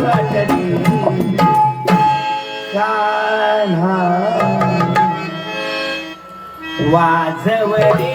तव कान्हा. वाजवली.